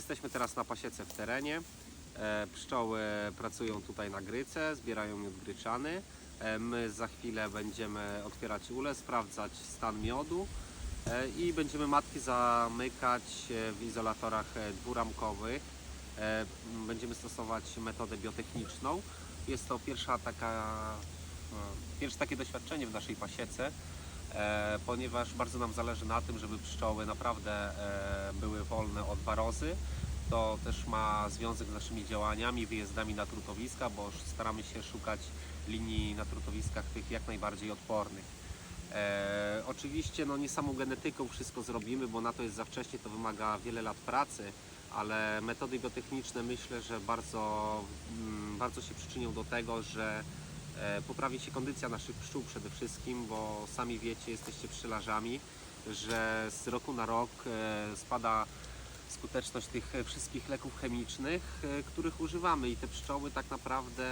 Jesteśmy teraz na pasiece w terenie. E, Pszczoły pracują tutaj na gryce, zbierają miód gryczany. E, My za chwilę będziemy otwierać ule, sprawdzać stan miodu e, i będziemy matki zamykać w izolatorach dwuramkowych. Będziemy stosować metodę biotechniczną. Jest to pierwsza taka, pierwsze takie doświadczenie w naszej pasiece, ponieważ bardzo nam zależy na tym, żeby pszczoły naprawdę e, były wolne od warozy. To też ma związek z naszymi działaniami, wyjazdami na trutowiska, bo staramy się szukać linii na trutowiskach tych jak najbardziej odpornych. E, oczywiście no, nie samą genetyką wszystko zrobimy, bo na to jest za wcześnie, to wymaga wiele lat pracy, ale metody biotechniczne myślę, że bardzo, mm, bardzo się przyczynią do tego, że e, poprawi się kondycja naszych pszczół przede wszystkim, bo sami wiecie, jesteście pszczelarzami, że z roku na rok e, spada skuteczność tych wszystkich leków chemicznych, e, których używamy i te pszczoły tak naprawdę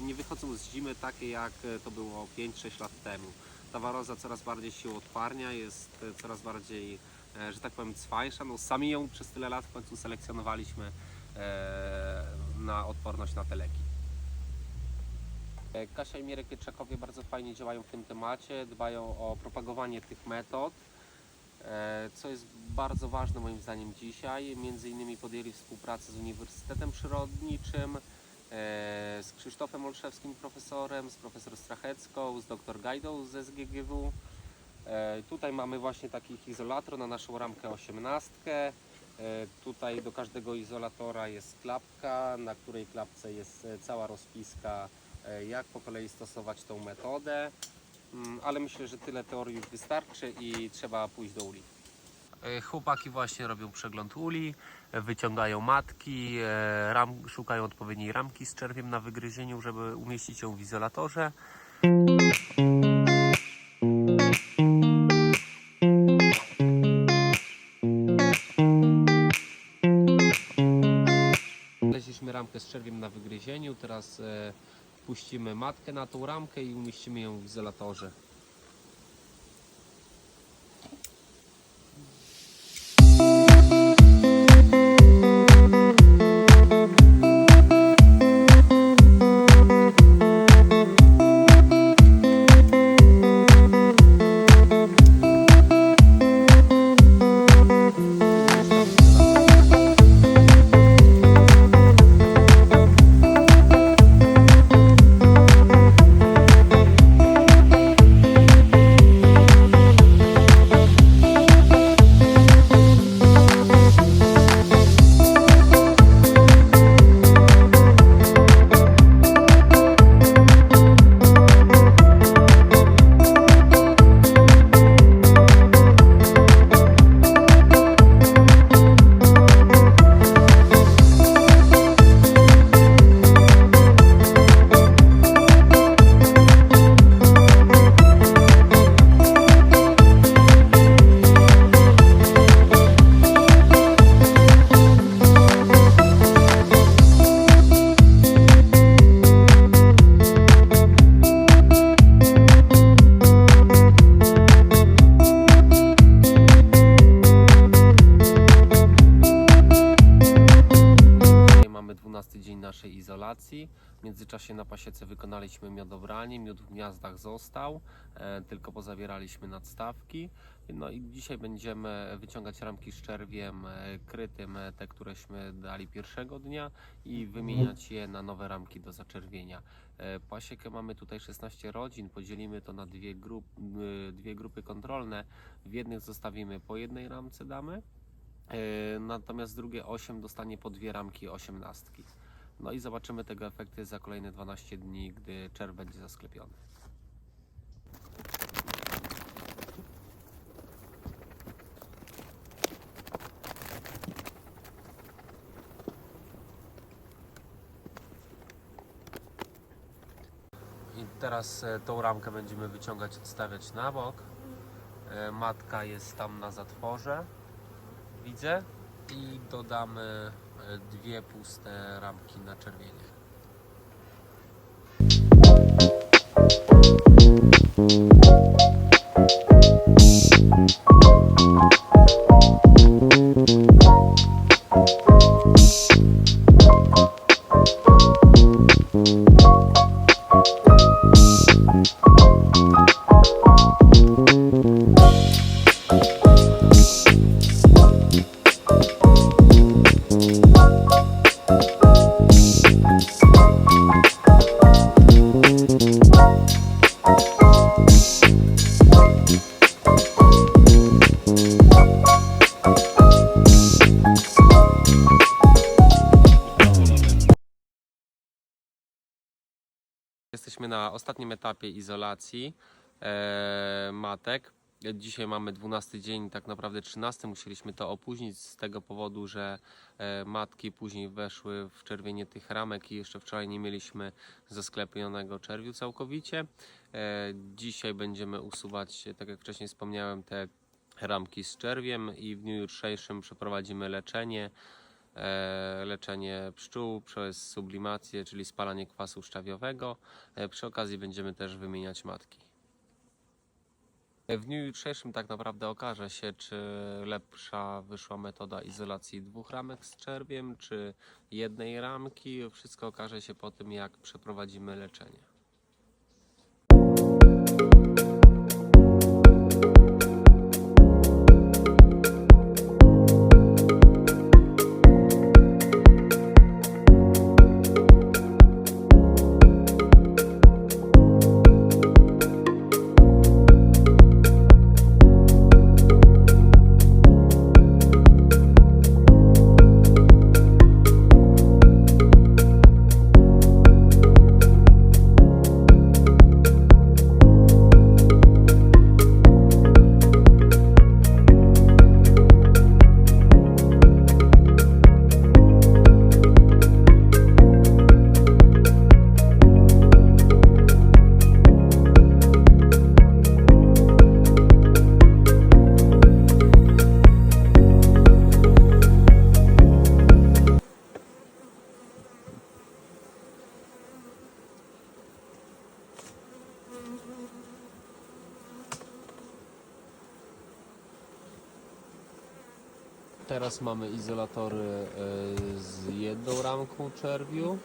nie wychodzą z zimy takie jak to było 5-6 lat temu. Ta waroza coraz bardziej się odparnia, jest e, coraz bardziej, e, że tak powiem, cwańsza. No, sami ją przez tyle lat w końcu selekcjonowaliśmy e, na odporność na te leki. E, Kasia i Mirek Pietrzakowie bardzo fajnie działają w tym temacie, dbają o propagowanie tych metod, e, co jest bardzo ważne moim zdaniem dzisiaj. Między innymi podjęli współpracę z Uniwersytetem Przyrodniczym, e, z Krzysztofem Olszewskim profesorem, z profesor Strachecką, z dr Gajdą z SGGW. Tutaj mamy właśnie takich izolator na naszą ramkę 18. E, Tutaj do każdego izolatora jest klapka, na której klapce jest cała rozpiska, jak po kolei stosować tą metodę. Mm, Ale myślę, że tyle teorii już wystarczy i trzeba pójść do uli. E, Chłopaki właśnie robią przegląd uli, e, wyciągają matki, e, ram, szukają odpowiedniej ramki z czerwiem na wygryzieniu, żeby umieścić ją w izolatorze. Znaleźliśmy ramkę z czerwiem na wygryzieniu, teraz e, puścimy matkę na tą ramkę i umieścimy ją w izolatorze. W międzyczasie na pasiece wykonaliśmy miodobranie, miód w gniazdach został, e, tylko pozabieraliśmy nadstawki. No i dzisiaj będziemy wyciągać ramki z czerwiem e, krytym, e, te któreśmy dali pierwszego dnia i wymieniać je na nowe ramki do zaczerwienia. Pasiekę mamy tutaj 16 rodzin, podzielimy to na dwie, grup, dwie grupy kontrolne. W jednych zostawimy po jednej ramce damy, Natomiast drugie 8 dostanie po dwie ramki osiemnastki. No i zobaczymy tego efekty za kolejne 12 dni, gdy czerw będzie zasklepiony. Teraz e, tą ramkę będziemy wyciągać, odstawiać na bok. E, Matka jest tam na zatworze widzę i dodamy dwie puste ramki na czerwienie. Thank Jesteśmy na ostatnim etapie izolacji e, matek. Dzisiaj mamy 12 dzień, tak naprawdę 13. Musieliśmy to opóźnić z tego powodu, że e, matki później weszły w czerwienie tych ramek i jeszcze wczoraj nie mieliśmy zasklepionego czerwiu całkowicie. E, dzisiaj będziemy usuwać, tak jak wcześniej wspomniałem, te ramki z czerwiem i w dniu jutrzejszym przeprowadzimy leczenie e, leczenie pszczół przez sublimację, czyli spalanie kwasu szczawiowego. Przy okazji będziemy też wymieniać matki. W dniu jutrzejszym tak naprawdę okaże się, czy lepsza wyszła metoda izolacji dwóch ramek z czerwiem, czy jednej ramki. Wszystko okaże się po tym, jak przeprowadzimy leczenie. Teraz mamy izolatory e, z jedną ramką czerwiu.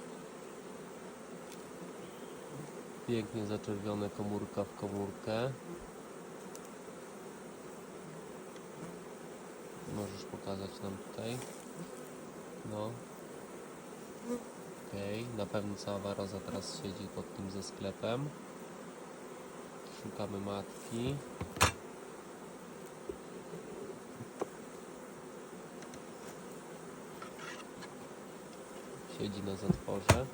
Pięknie zaczerwione komórka w komórkę. Możesz pokazać nam tutaj. No. Okej, na pewno cała waroza teraz siedzi pod tym ze sklepem. Szukamy matki. Siedzi na zatworze.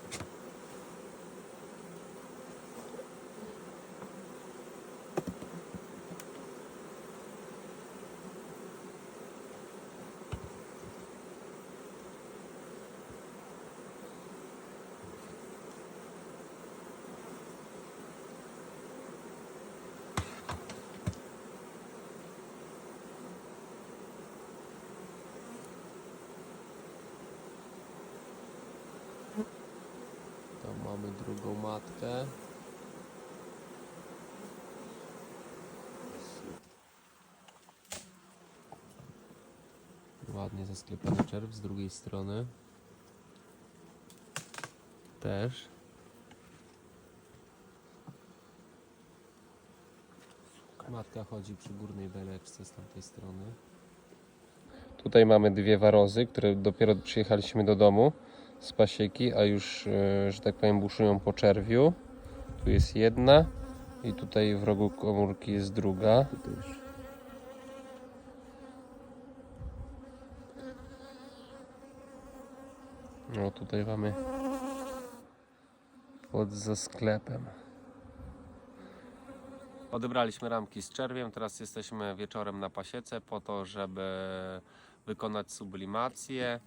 Tam mamy drugą matkę. Ładnie zasklepany czerw z drugiej strony. Też. Matka chodzi przy górnej beleczce z tamtej strony. Tutaj mamy dwie warozy, które dopiero przyjechaliśmy do domu z pasieki, a już, e, że tak powiem, buszują po czerwiu. Tu jest jedna i tutaj w rogu komórki jest druga. No tutaj mamy pod za sklepem. Odebraliśmy ramki z czerwiem, teraz jesteśmy wieczorem na pasiece po to, żeby wykonać sublimację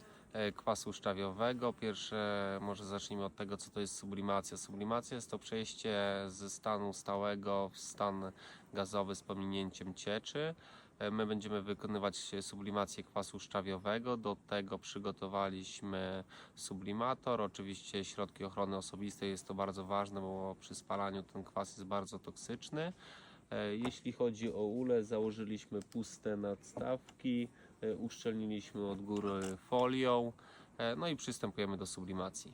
kwasu szczawiowego. Pierwsze może zacznijmy od tego, co to jest sublimacja. Sublimacja jest to przejście ze stanu stałego w stan gazowy z pominięciem cieczy. E, My będziemy wykonywać sublimację kwasu szczawiowego. Do tego przygotowaliśmy sublimator, oczywiście środki ochrony osobistej jest to bardzo ważne, bo przy spalaniu ten kwas jest bardzo toksyczny. E, Jeśli chodzi o ule, założyliśmy puste nadstawki, e, uszczelniliśmy od góry folią. E, No i przystępujemy do sublimacji.